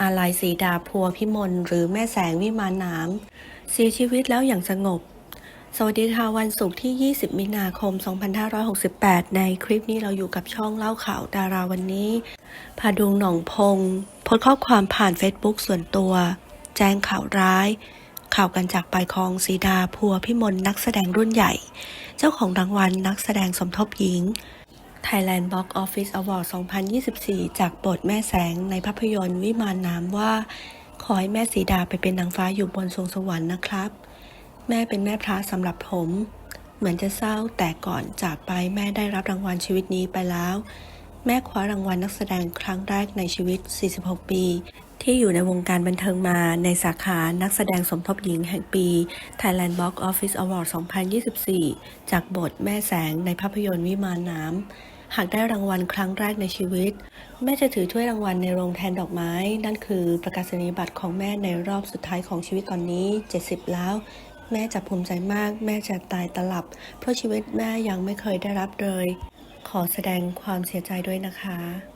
อาลัยศรีดาพัวพิมลหรือแม่แสงวิมานน้ำเสียชีวิตแล้วอย่างสงบ สวัสดีค่ะวันศุกร์ที่ 20 มีนาคม 2568 ในคลิปนี้เราอยู่กับช่องเล่าข่าวดาราวันนี้พาดุงหนองพงโพสต์ข้อความผ่าน Facebook ส่วนตัว แจ้งข่าวร้าย ข่าวกันจากไปของสีดาพัวพิมลนักแสดงรุ่นใหญ่ เจ้าของรางวัลนักแสดงสมทบหญิง Thailand Box Office Award 2024 จากบทแม่แสงในภาพยนตร์วิมานน้ำว่า ขอให้แม่สีดาไปเป็นนางฟ้าอยู่บนสวงสวรรค์นะครับ แม่เป็นแม่พระสำหรับผม เหมือนจะเศร้าแต่ก่อนจากไปแม่ได้รับรางวัลชีวิตนี้ไปแล้ว แม่คว้ารางวัลนักแสดงครั้งแรกในชีวิต 46 ปี ที่อยู่ในวงการบันเทิงมาในสาขานักแสดงสมทบหญิงแห่งปี Thailand Box Office Award 2024 จากบทแม่แสงในภาพยนตร์วิมานน้ำ หากได้รางวัลครั้งแรกในชีวิต แม่จะถือถ้วยรางวัลในโรงแทนดอกไม้ นั่นคือประกาศนียบัตรของแม่ในรอบสุดท้ายของชีวิตตอนนี้ 70 แล้ว แม่จะภูมิใจมาก แม่จะตายตลับ เพราะชีวิตแม่ยังไม่เคยได้รับเลย ขอแสดงความเสียใจด้วยนะคะ